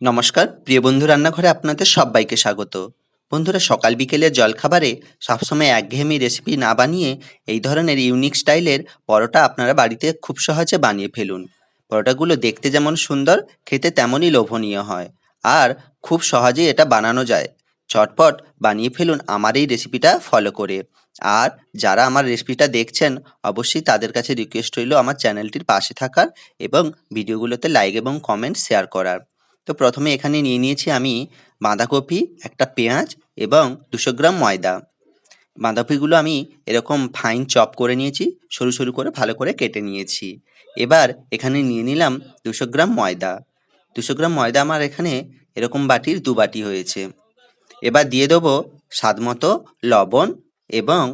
নমস্কার, প্রিয় বন্ধু রান্নাঘরে আপনাদের সবাইকে স্বাগত। বন্ধুরা, সকাল বিকেলের জলখাবারে সবসময় একঘেয়েমি রেসিপি না বানিয়ে এই ধরনের ইউনিক স্টাইলের পরোটা আপনারা বাড়িতে খুব সহজে বানিয়ে ফেলুন। পরোটাগুলো দেখতে যেমন সুন্দর, খেতে তেমনই লোভনীয় হয়। আর খুব সহজেই এটা বানানো যায়। চটপট বানিয়ে ফেলুন আমার এই রেসিপিটা ফলো করে। আর যারা আমার রেসিপিটা দেখছেন, অবশ্যই তাদের কাছে রিকোয়েস্ট রইল আমার চ্যানেলটির পাশে থাকার এবং ভিডিওগুলোতে লাইক এবং কমেন্ট শেয়ার করার। তো প্রথমে এখানে নিয়ে নিয়েছি আমি বাঁধাকপি, একটা পেঁয়াজ এবং দুশো গ্রাম ময়দা। বাঁধাকপিগুলো আমি এরকম ফাইন চপ করে নিয়েছি, সরু সরু করে ভালো করে কেটে নিয়েছি। এবার এখানে নিয়ে নিলাম দুশো গ্রাম ময়দা। দুশো গ্রাম ময়দা আমার এখানে এরকম বাটির দু বাটি হয়েছে। এবার দিয়ে দেবো স্বাদ মতো লবণ এবং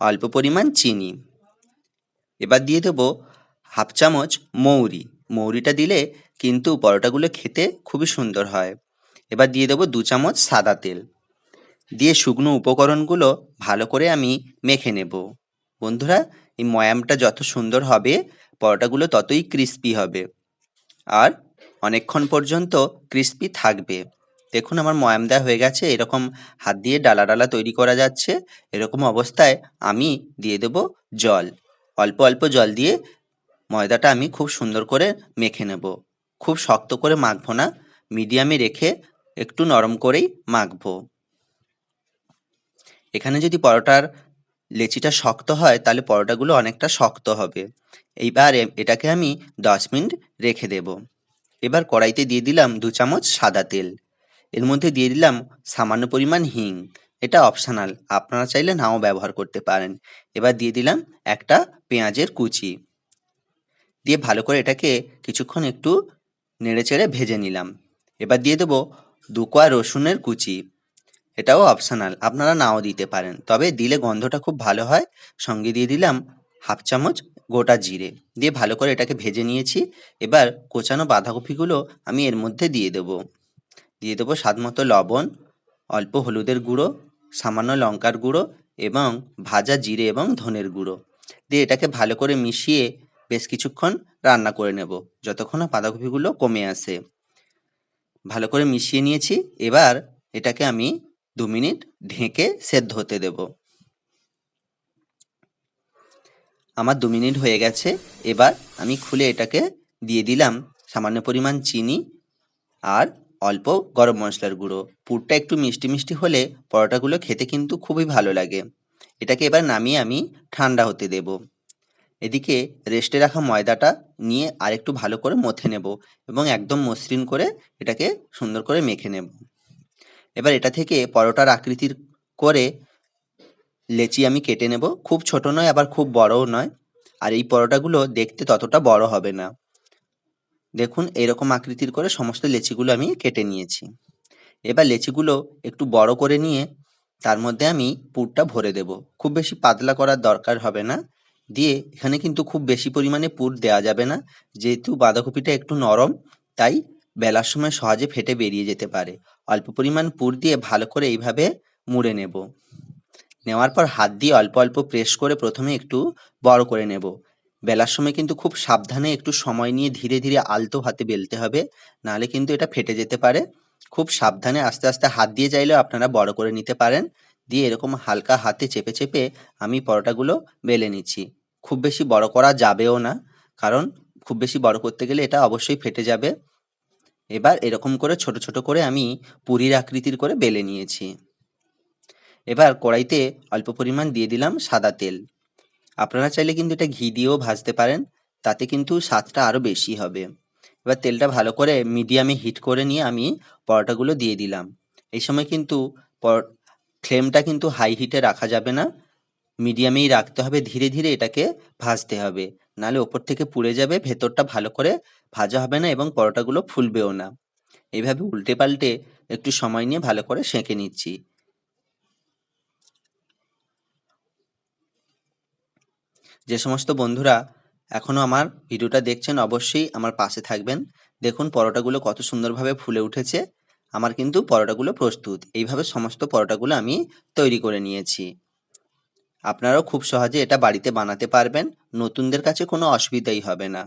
অল্প পরিমাণ চিনি। এবার দিয়ে দেবো হাফ চামচ মৌরি। মৌরিটা দিলে কিন্তু পরোটাগুলো খেতে খুবই সুন্দর হয়। এবার দিয়ে দেবো দু চামচ সাদা তেল। দিয়ে শুকনো উপকরণগুলো ভালো করে আমি মেখে নেব। বন্ধুরা, এই ময়ামটা যত সুন্দর হবে, পরোটাগুলো ততই ক্রিস্পি হবে। আর অনেকক্ষণ পর্যন্ত ক্রিস্পি থাকবে। দেখুন আমার ময়াম দেওয়া হয়ে গেছে, এরকম হাত দিয়ে ডালা ডালা তৈরি করা যাচ্ছে। এরকম অবস্থায় আমি দিয়ে দেব জল। অল্প অল্প জল দিয়ে ময়দাটা আমি খুব সুন্দর করে মেখে নেব। খুব শক্ত করে মাখবো না, মিডিয়ামে রেখে একটু নরম করেই মাখবো। এখানে যদি পরোটার লেচিটা শক্ত হয়, তাহলে পরোটাগুলো অনেকটা শক্ত হবে। এইবার এটাকে আমি দশ মিনিট রেখে দেব। এবার কড়াইতে দিয়ে দিলাম দু চামচ সাদা তেল। এর মধ্যে দিয়ে দিলাম সামান্য পরিমাণ হিং। এটা অপশনাল, আপনারা চাইলে নাও ব্যবহার করতে পারেন। এবার দিয়ে দিলাম একটা পেঁয়াজের কুচি। দিয়ে ভালো করে এটাকে কিছুক্ষণ একটু নেড়েচেড়ে ভেজে নিলাম। এবার দিয়ে দেবো দু কোয়া রসুনের কুচি। এটাও অপশনাল আপনারা নাও দিতে পারেন। তবে দিলে গন্ধটা খুব ভালো হয়। সঙ্গে দিয়ে দিলাম হাফ চামচ গোটা জিরে। দিয়ে ভালো করে এটাকে ভেজে নিয়েছি। এবার কোচানো বাঁধাকপিগুলো আমি এর মধ্যে দিয়ে দেবো। দিয়ে দেবো স্বাদ মতো লবণ, অল্প হলুদের গুঁড়ো, সামান্য লঙ্কার গুঁড়ো এবং ভাজা জিরে এবং ধনের গুঁড়ো। দিয়ে এটাকে ভালো করে মিশিয়ে বেশ কিছুক্ষণ রান্না করে নেব, যতক্ষণ না বাঁধাকপিগুলো কমে আসে। ভালো করে মিশিয়ে নিয়েছি, এবার এটাকে আমি দু মিনিট ঢেকে সেদ্ধ হতে দেব। আমার দু মিনিট হয়ে গেছে, এবার আমি খুলে এটাকে দিয়ে দিলাম সামান্য পরিমাণ চিনি আর অল্প গরম মশলার গুঁড়ো। পুরটা একটু মিষ্টি মিষ্টি হলে পরোটাগুলো খেতে কিন্তু খুবই ভালো লাগে। এটাকে এবার নামিয়ে আমি ঠান্ডা হতে দেব। এদিকে রেস্টে রাখা ময়দাটা নিয়ে আরেকটু ভালো করে মথে নেব এবং একদম মসৃণ করে এটাকে সুন্দর করে মেখে নেব। এবার এটা থেকে পরোটার আকৃতির করে লেচি আমি কেটে নেব। খুব ছোট নয়, আবার খুব বড়ও নয়। আর এই পরোটাগুলো দেখতে ততটা বড় হবে না। দেখুন, এরকম আকৃতির করে সমস্ত লেচিগুলো আমি কেটে নিয়েছি। এবার লেচিগুলো একটু বড় করে নিয়ে তার মধ্যে আমি পুরটা ভরে দেব। খুব বেশি পাতলা করার দরকার হবে না। দিয়ে এখানে কিন্তু খুব বেশি পরিমাণে পুর দেওয়া যাবে না। যেহেতু বাঁধাকপিটা একটু নরম, তাই বেলার সময় সহজে ফেটে বেরিয়ে যেতে পারে। অল্প পরিমাণ পুর দিয়ে ভালো করে এইভাবে মুড়ে নেব। নেওয়ার পর হাত দিয়ে অল্প অল্প প্রেস করে প্রথমে একটু বড় করে নেব। বেলার সময় কিন্তু খুব সাবধানে একটু সময় নিয়ে ধীরে ধীরে আলতো হাতে বেলতে হবে, নাহলে কিন্তু এটা ফেটে যেতে পারে। খুব সাবধানে আস্তে আস্তে হাত দিয়ে চাইলেও আপনারা বড় করে নিতে পারেন। দিয়ে এরকম হালকা হাতে চেপে চেপে আমি পরোটাগুলো বেলে নিচ্ছি। খুব বেশি বড় করা যাবেও না। কারণ খুব বেশি বড় করতে গেলে এটা অবশ্যই ফেটে যাবে। এবার এরকম করে ছোট ছোট করে আমি পুরীর আকৃতির করে বেলে নিয়েছি। এবার কড়াইতে অল্প পরিমাণ দিয়ে দিলাম সাদা তেল। আপনারা চাইলে কিন্তু এটা ঘি দিয়েও ভাজতে পারেন, তাতে কিন্তু স্বাদটা আরও বেশি হবে। এবার তেলটা ভালো করে মিডিয়ামে হিট করে নিয়ে আমি পরোটাগুলো দিয়ে দিলাম। এই সময় কিন্তু ফ্লেমটা কিন্তু হাই হিটে রাখা যাবে না। মিডিয়ামেই রাখতে হবে, ধীরে ধীরে এটাকে ভাজতে হবে। নাহলে ওপর থেকে পুড়ে যাবে, ভেতরটা ভালো করে ভাজা হবে না এবং পরোটাগুলো ফুলবেও না। এইভাবে উল্টে পাল্টে একটু সময় নিয়ে ভালো করে সেঁকে নিচ্ছি। যে সমস্ত বন্ধুরা এখনও আমার ভিডিওটা দেখছেন, অবশ্যই আমার পাশে থাকবেন। দেখুন পরোটাগুলো কত সুন্দরভাবে ফুলে উঠেছে। আমার কিন্তু পরোটাগুলো প্রস্তুত। এইভাবে সমস্ত পরোটাগুলো আমি তৈরি করে নিয়েছি। আপনারাও খুব সহজে এটা বাড়িতে বানাতে পারবেন। নতুনদের কাছে কোনো অসুবিধাই হবে না।